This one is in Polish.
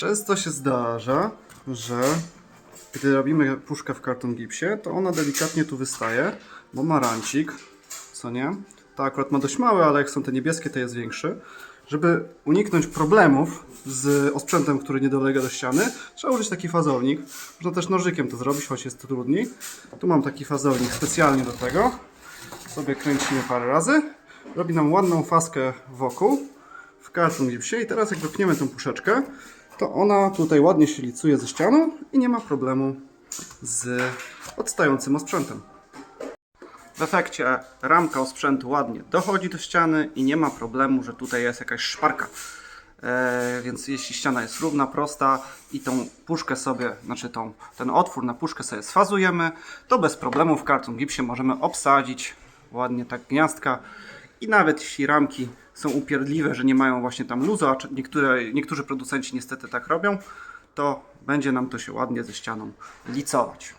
Często się zdarza, że gdy robimy puszkę w karton gipsie, to ona delikatnie tu wystaje, bo ma rancik, co nie? Ta akurat ma dość mały, ale jak są te niebieskie, to jest większy. Żeby uniknąć problemów z osprzętem, który nie dolega do ściany, trzeba użyć taki fazownik. Można też nożykiem to zrobić, choć jest to trudniej. Tu mam taki fazownik specjalnie do tego. Sobie kręcimy parę razy. Robi nam ładną faskę wokół w karton gipsie i teraz jak wypniemy tą puszeczkę, to ona tutaj ładnie się licuje ze ścianą i nie ma problemu z odstającym osprzętem. W efekcie ramka osprzętu ładnie dochodzi do ściany i nie ma problemu, że tutaj jest jakaś szparka. E, więc jeśli ściana jest równa, prosta i tą puszkę sobie, znaczy tą, ten otwór na puszkę sobie sfazujemy, to bez problemu w karton gipsie możemy obsadzić ładnie tak gniazdka i nawet jeśli ramki są upierdliwe, że nie mają właśnie tam luzu, a niektóre, niektórzy producenci niestety tak robią, to będzie nam to się ładnie ze ścianą licować.